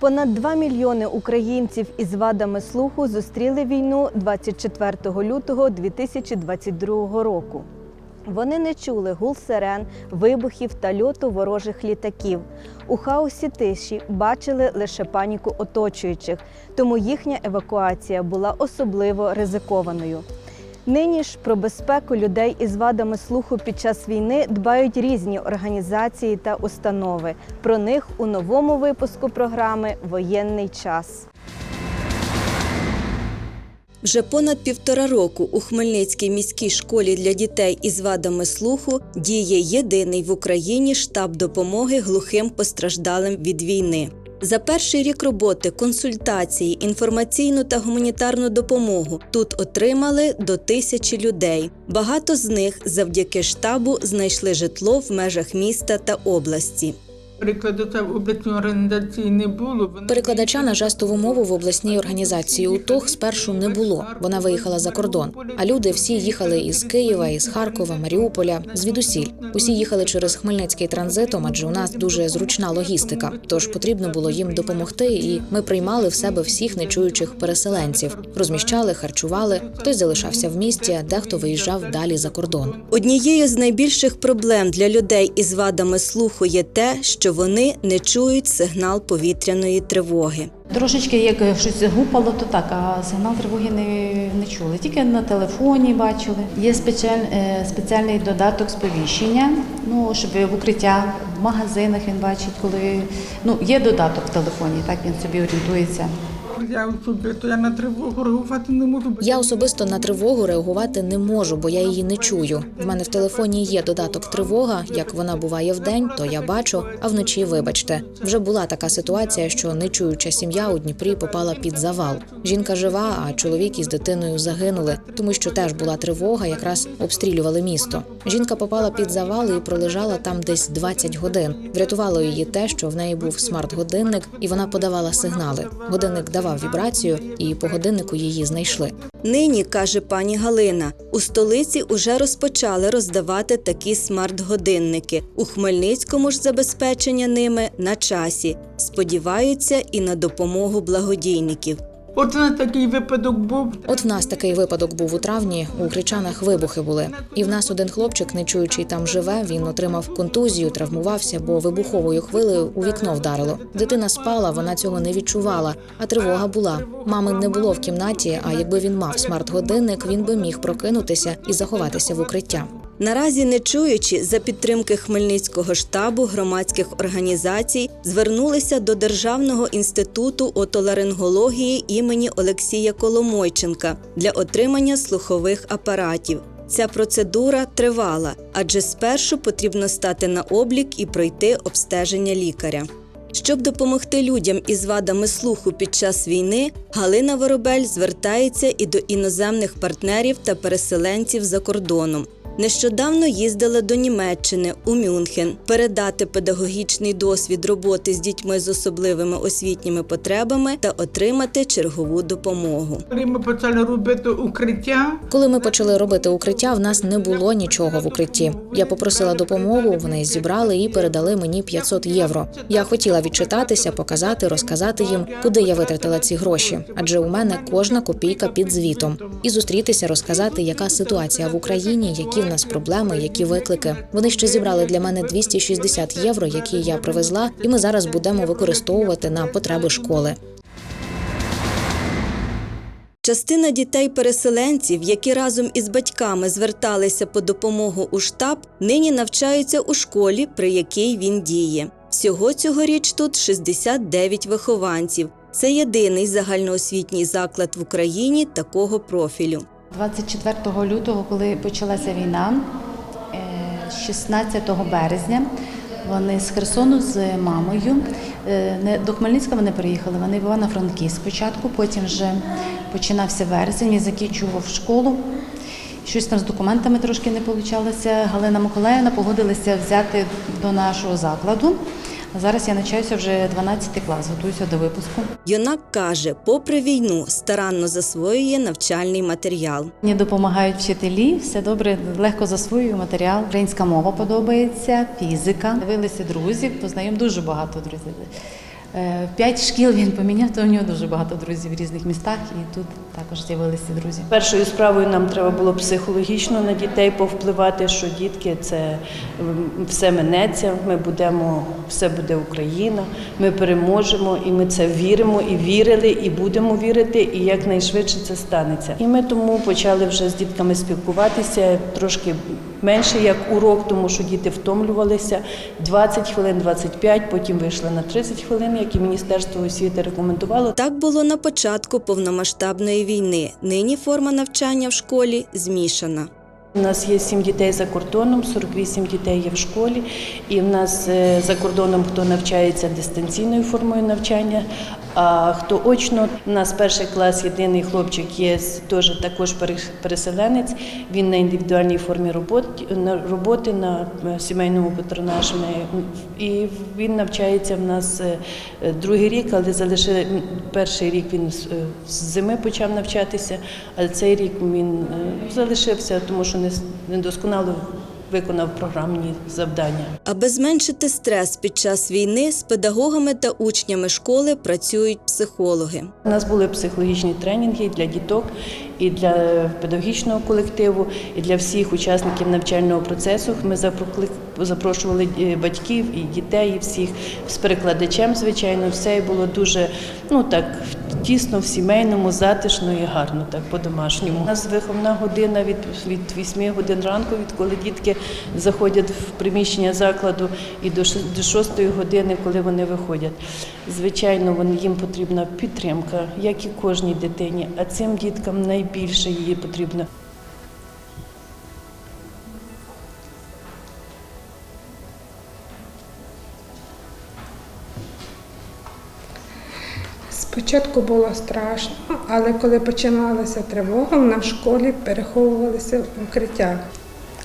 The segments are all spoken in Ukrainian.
Понад 2 мільйони українців із вадами слуху зустріли війну 24 лютого 2022 року. Вони не чули гул сирен, вибухів та льоту ворожих літаків. У хаосі тиші бачили лише паніку оточуючих, тому їхня евакуація була особливо ризикованою. Нині ж про безпеку людей із вадами слуху під час війни дбають різні організації та установи. Про них у новому випуску програми Воєнний час. Вже понад півтора року у Хмельницькій міській школі для дітей із вадами слуху діє єдиний в Україні штаб допомоги глухим постраждалим від війни. За перший рік роботи консультації, інформаційну та гуманітарну допомогу тут отримали до тисячі людей. Багато з них завдяки штабу знайшли житло в межах міста та області. Перекладача в обласній організації не було. Вона Перекладача на жестову мову в обласній організації УТОГ спершу не було. Вона виїхала за кордон. А люди всі їхали із Києва, із Харкова, Маріуполя, звідусіль. Усі їхали через Хмельницький транзитом, адже у нас дуже зручна логістика. Тож потрібно було їм допомогти, і ми приймали в себе всіх нечуючих переселенців, розміщали, харчували. Хтось залишався в місті, а дехто виїжджав далі за кордон. Однією з найбільших проблем для людей із вадами слуху є те, що вони не чують сигнал повітряної тривоги. Трошечки як щось гупало, то так, а сигнал тривоги не, не чули. Тільки на телефоні бачили. Є е, спеціальний додаток сповіщення, ну, щоб в укриття, в магазинах він бачить, коли ну, є додаток в телефоні, так він собі орієнтується. Я особисто я на тривогу реагувати не можу. Я особисто на тривогу реагувати не можу, бо я її не чую. В мене в телефоні є додаток тривога. Як вона буває вдень, то я бачу, а вночі, вибачте, вже була така ситуація, що нечуюча сім'я у Дніпрі попала під завал. Жінка жива, а чоловік із дитиною загинули, тому що теж була тривога, якраз обстрілювали місто. Жінка попала під завал і пролежала там десь 20 годин. Врятувало її те, що в неї був смарт-годинник, і вона подавала сигнали. Годинник давав вібрацію, і по годиннику її знайшли. Нині, каже пані Галина, у столиці уже розпочали роздавати такі смарт-годинники. У Хмельницькому ж забезпечення ними на часі. Сподіваються і на допомогу благодійників. От у нас такий випадок був. От в нас такий випадок був у травні. У Кричанах вибухи були. І в нас один хлопчик, не чуючий там живе. Він отримав контузію, травмувався, бо вибуховою хвилею у вікно вдарило. Дитина спала, вона цього не відчувала, а тривога була. Мами не було в кімнаті. А якби він мав смарт-годинник, він би міг прокинутися і заховатися в укриття. Наразі не чуючи за підтримки Хмельницького штабу громадських організацій звернулися до Державного інституту отоларингології імені Олексія Коломойченка для отримання слухових апаратів. Ця процедура тривала, адже спершу потрібно стати на облік і пройти обстеження лікаря. Щоб допомогти людям із вадами слуху під час війни, Галина Воробель звертається і до іноземних партнерів та переселенців за кордоном. Нещодавно їздила до Німеччини у Мюнхен передати педагогічний досвід роботи з дітьми з особливими освітніми потребами та отримати чергову допомогу. Коли ми почали робити укриття, Коли ми почали робити укриття, в нас не було нічого в укритті. Я попросила допомогу, вони зібрали і передали мені 500 євро. Я хотіла відчитатися, показати, розказати їм, куди я витратила ці гроші, адже у мене кожна копійка під звітом. І зустрітися, розказати, яка ситуація в Україні, які в нас проблеми, які виклики. Вони ще зібрали для мене 260 євро, які я привезла, і ми зараз будемо використовувати на потреби школи. Частина дітей-переселенців, які разом із батьками зверталися по допомогу у штаб, нині навчаються у школі, при якій він діє. Всього цьогоріч тут 69 вихованців. Це єдиний загальноосвітній заклад в Україні такого профілю. 24 лютого, коли почалася війна, е, 16 березня, вони з Херсону з мамою. е, до Хмельницька вони приїхали, вони в Івано-Франківськ спочатку, потім вже починався вересень, закінчував школу. Щось там з документами трошки не вийшло. Галина Миколаївна погодилася взяти до нашого закладу. Зараз я навчаюся вже 12 клас, готуюся до випуску. Юнак каже, попри війну, старанно засвоює навчальний матеріал. Мені допомагають вчителі, все добре, легко засвоюю матеріал. Українська мова подобається, фізика. Дивилися друзів, познайом дуже багато друзів. Е, П'ять шкіл він поміняв, то у нього дуже багато друзів в різних містах, і тут також з'явилися друзі. Першою справою нам треба було психологічно на дітей повпливати, що дітки це все минеться. Ми будемо, все буде Україна. Ми переможемо, і ми це віримо, і вірили, і будемо вірити, і якнайшвидше це станеться. І ми тому почали вже з дітками спілкуватися трошки менше як урок, тому що діти втомлювалися 20 хвилин, 25, потім вийшли на 30 хвилин, як і Міністерство освіти рекомендувало. Так було на початку повномасштабної війни. Нині форма навчання в школі змішана. У нас є сім дітей за кордоном, 48 дітей є в школі, і в нас е, за кордоном хто навчається дистанційною формою навчання, а хто очно. У нас перший клас, єдиний хлопчик є теж також пере- переселенець. Він на індивідуальній формі роботи на роботи на е, сімейному патронажі. І він навчається в нас е, е, другий рік, але залишили перший рік він з зими почав навчатися, але цей рік він залишився, тому що не недосконало виконав програмні завдання. Аби зменшити стрес під час війни, з педагогами та учнями школи працюють психологи. У нас були психологічні тренінги для діток, і для педагогічного колективу, і для всіх учасників навчального процесу. Ми запрошували е, батьків і дітей, і всіх з перекладачем, звичайно, все було дуже ну так тісно, в сімейному, затишно і гарно, так по-домашньому. У нас виховна година від, від 8 годин ранку, відколи дітки заходять в приміщення закладу, і до 6 години, коли вони виходять. Звичайно, вони їм потрібна підтримка, як і кожній дитині, а цим діткам найбільше її потрібно. Спочатку було страшно, але коли починалася тривога, вона в школі переховувалися в укриття.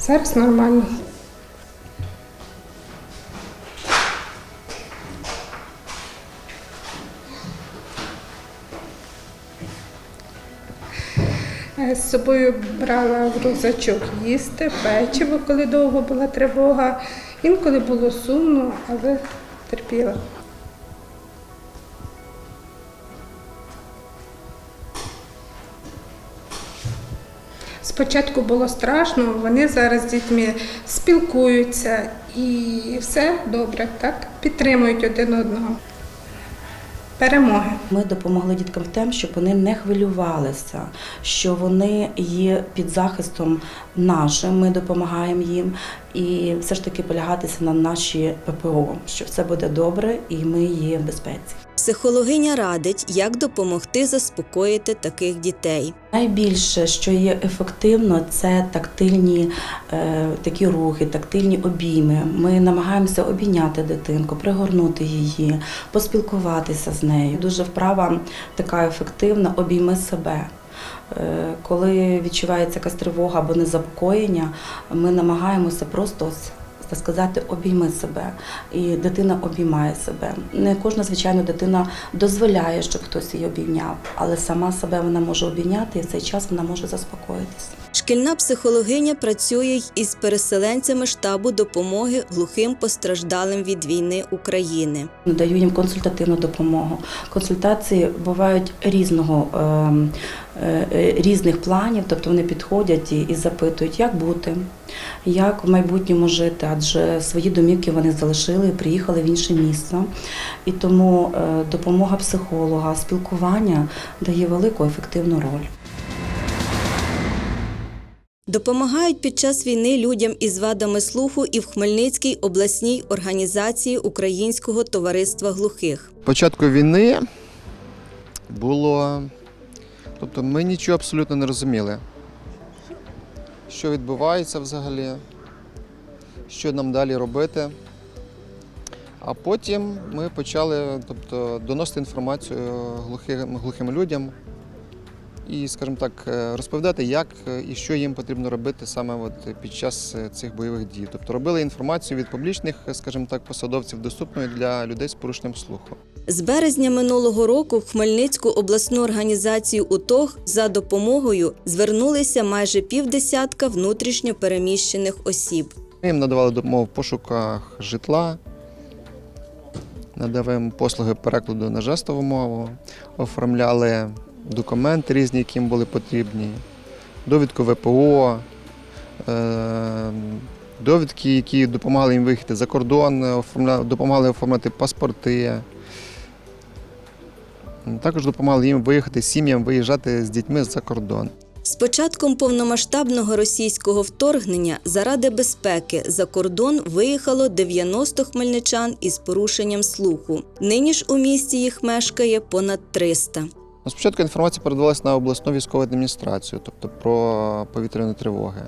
Зараз нормально. Е, З собою брала в рюкзачок їсти, печиво, коли довго була тривога. Інколи було сумно, але терпіла. Спочатку було страшно, вони зараз з дітьми спілкуються і все добре, так? Підтримують один одного. Перемоги. Ми допомогли діткам тим, щоб вони не хвилювалися, що вони є під захистом нашим. Ми допомагаємо їм і все ж таки полягатися на наші ППО, що все буде добре і ми є в безпеці. Психологиня радить, як допомогти заспокоїти таких дітей. Найбільше, що є ефективно, це тактильні е, такі рухи, тактильні обійми. Ми намагаємося обійняти дитинку, пригорнути її, поспілкуватися з нею. Дуже вправа така ефективна обійми себе. Е, Коли відчувається якась тривога або незапокоєння, ми намагаємося просто так сказати, обійми себе, і дитина обіймає себе. Не кожна, звичайно, дитина дозволяє, щоб хтось її обійняв, але сама себе вона може обійняти, і в цей час вона може заспокоїтися. Шкільна психологиня працює й із переселенцями штабу допомоги глухим постраждалим від війни України. Надаю їм консультативну допомогу. Консультації бувають різного ем, е, різних планів, тобто вони підходять і, і запитують, як бути, як в майбутньому жити, адже свої домівки вони залишили, приїхали в інше місце. І тому е, допомога психолога, спілкування дає велику ефективну роль. Допомагають під час війни людям із вадами слуху і в Хмельницькій обласній організації Українського товариства глухих. початку війни було. Тобто ми нічого абсолютно не розуміли, що відбувається взагалі, що нам далі робити. А потім ми почали тобто, доносити інформацію глухим, глухим людям і, скажімо так, е, розповідати, як е, і що їм потрібно робити саме от під час е, цих бойових дій. Тобто робили інформацію від публічних, скажімо так, посадовців доступною для людей з порушенням слуху. З березня минулого року в Хмельницьку обласну організацію УТОГ за допомогою звернулися майже півдесятка внутрішньо переміщених осіб. Їм надавали допомогу в пошуках житла, надаємо послуги перекладу на жестову мову, оформляли документи різні, які їм були потрібні, довідку ВПО, е, довідки, які допомагали їм виїхати за кордон, допомагали оформити паспорти. Також допомагали їм виїхати сім'ям, виїжджати з дітьми за кордон. З початком повномасштабного російського вторгнення заради безпеки за кордон виїхало 90 хмельничан із порушенням слуху. Нині ж у місті їх мешкає понад 300. Ну, Спочатку інформація передавалася на обласну військову адміністрацію, тобто про повітряні тривоги.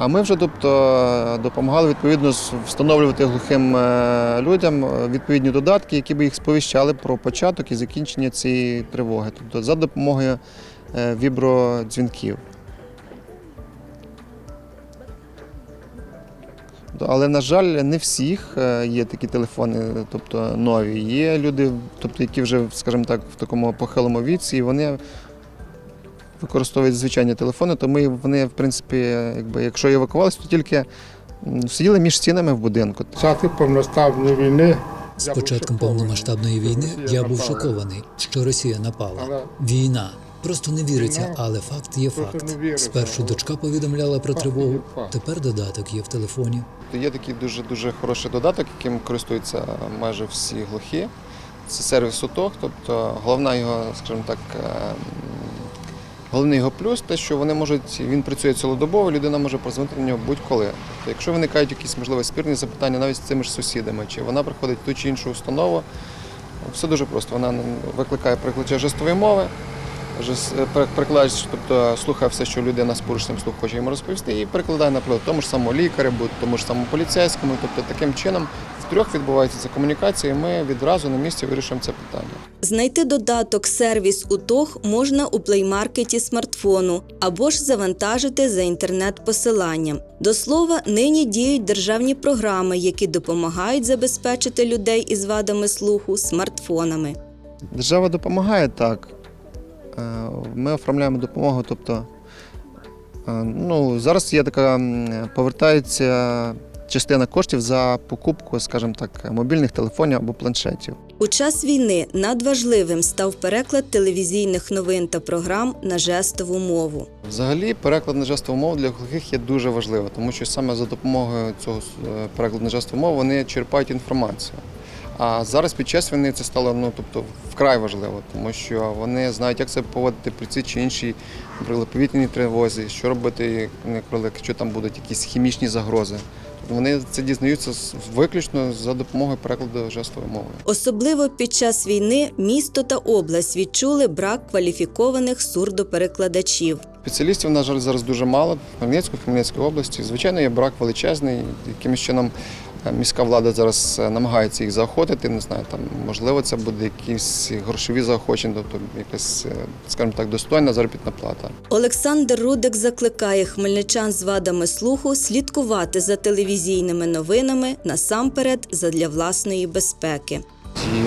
А ми вже тобто, допомагали відповідно встановлювати глухим е, людям е, відповідні додатки, які би їх сповіщали про початок і закінчення цієї тривоги, тобто за допомогою е, вібродзвінків. Але, на жаль, не всіх є такі телефони, тобто нові. Є люди, тобто, які вже, скажімо так, в такому похилому віці, і вони використовують звичайні телефони, то ми вони, в принципі, якби, якщо евакувалися, то тільки сиділи між стінами в будинку. Часи повноставної війни. З початком повномасштабної війни я був шокований, що Росія напала. Війна. Просто не віриться, але факт є факт. Спершу дочка повідомляла про тривогу, тепер додаток є в телефоні. Є такий дуже дуже хороший додаток, яким користуються майже всі глухі. Це сервіс УТОГ, тобто головна його, скажімо так, е, головний його плюс те, що вони можуть, він працює цілодобово, людина може прозвонити на нього будь-коли. Якщо виникають якісь можливо спірні запитання навіть з цими ж сусідами, чи вона приходить в ту чи іншу установу, все дуже просто. Вона викликає перекладача жестової мови. Жест- е, пере- Перекладач, тобто слухає все, що людина з порушенням слуху хоче йому розповісти, і перекладає, наприклад, тому ж самому лікарю, або тому ж самому поліцейському. Тобто таким чином втрьох відбувається ця комунікація, і ми відразу на місці вирішуємо це питання. Знайти додаток сервіс УТОГ можна у плеймаркеті смартфону або ж завантажити за інтернет-посиланням. До слова, нині діють державні програми, які допомагають забезпечити людей із вадами слуху смартфонами. Держава допомагає так. Е, Ми оформляємо допомогу. Тобто, е, ну, зараз є така, повертається частина коштів за покупку, скажімо так, мобільних телефонів або планшетів. У час війни надважливим став переклад телевізійних новин та програм на жестову мову. Взагалі, переклад на жестову мову для глухих є дуже важливо, тому що саме за допомогою цього е, перекладу на жестову мову вони черпають інформацію. А зараз під час війни це стало ну, тобто, вкрай важливо, тому що вони знають, як себе поводити при цій чи іншій наприклад, повітряній тривозі, що робити, якщо там будуть якісь хімічні загрози. Тобто вони це дізнаються виключно за допомогою перекладу жестової мови. Особливо під час війни місто та область відчули брак кваліфікованих сурдоперекладачів. Спеціалістів, на жаль, зараз дуже мало. В Хмельницьку, в Хмельницькій області. Звичайно, є брак величезний. Якимось чином міська влада зараз е, намагається їх заохотити. Не знаю, там можливо це буде якісь грошові заохочення, тобто якась, е, скажімо так, достойна заробітна плата. Олександр Рудик закликає хмельничан з вадами слуху слідкувати за телевізійними новинами насамперед задля власної безпеки. І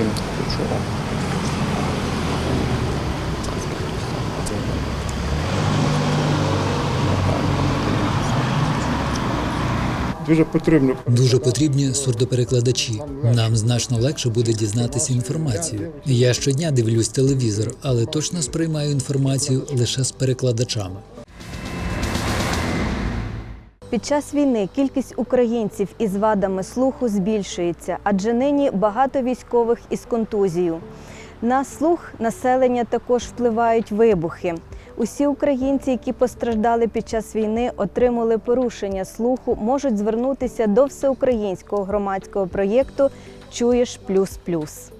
Дуже потрібно. Дуже потрібні сурдоперекладачі. Нам значно легше буде дізнатися інформацію. Я щодня дивлюсь телевізор, але точно сприймаю інформацію лише з перекладачами. Під час війни кількість українців із вадами слуху збільшується, адже нині багато військових із контузією. На слух населення також впливають вибухи. Усі українці, які постраждали під час війни, отримали порушення слуху, можуть звернутися до всеукраїнського громадського проєкту Чуєш плюс плюс.